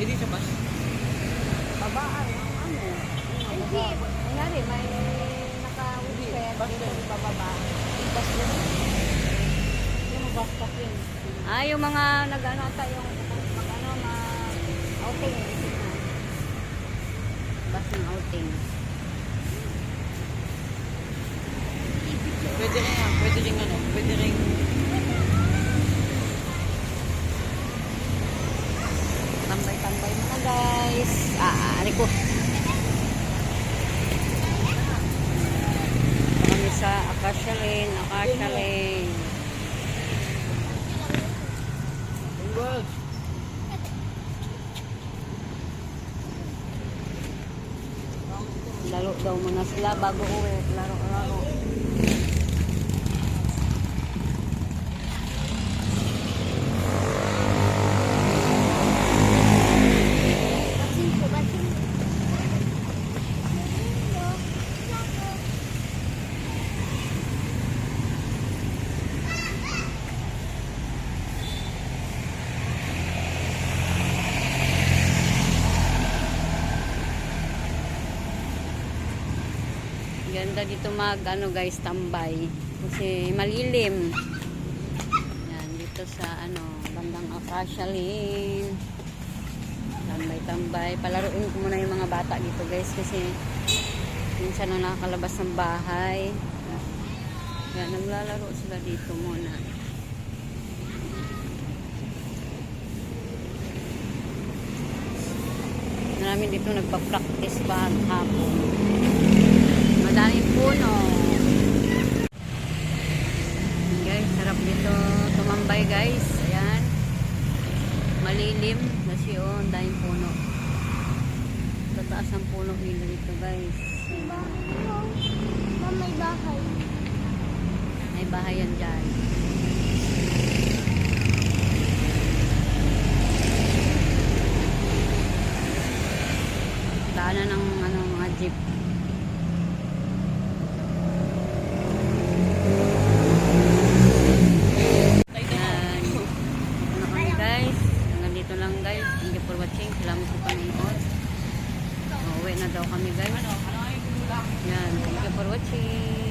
Saan to? Eh, di sa bus. Babaan ang ano. Ay, di. Kunyari, may naka-wheelchair dito di bababa. Bus yun. Yung bus stop yun. Ah, yung mga nag-ano ata yung mag ano, ma outing. Bus ng outing. Pwede rin yan. Pwede rin ano. Pwede rin... Tambay-tambay mga guys. Ah, ari ko. Kami sa Acacia Lane, Acacia Lane. Laro daw muna sila bago uwi. Laro-laro. Ganda dito mag ano guys tambay kasi malilim. Yan dito sa ano bandang Acacia Lane. Tambay-tambay. Palaruin ko muna yung mga bata dito guys kasi minsan na nakakalabas ng bahay. Yan naglalaro sila dito muna. Marami dito nagpa-practice pa hapon. Madaming puno. Guys, sarap dito tumambay guys. Ayan. Malilim kasi oh, ang daming puno. Tataas ang puno nila dito guys. Ma'am, may bahay. May bahay yan dyan. Daanan ng ano, mga jeep. Yan. Ano kami guys. Hanggang dito lang guys. Thank you for watching. Salamat sa panonood. Uuwi na daw kami guys. Yan. Thank you for watching.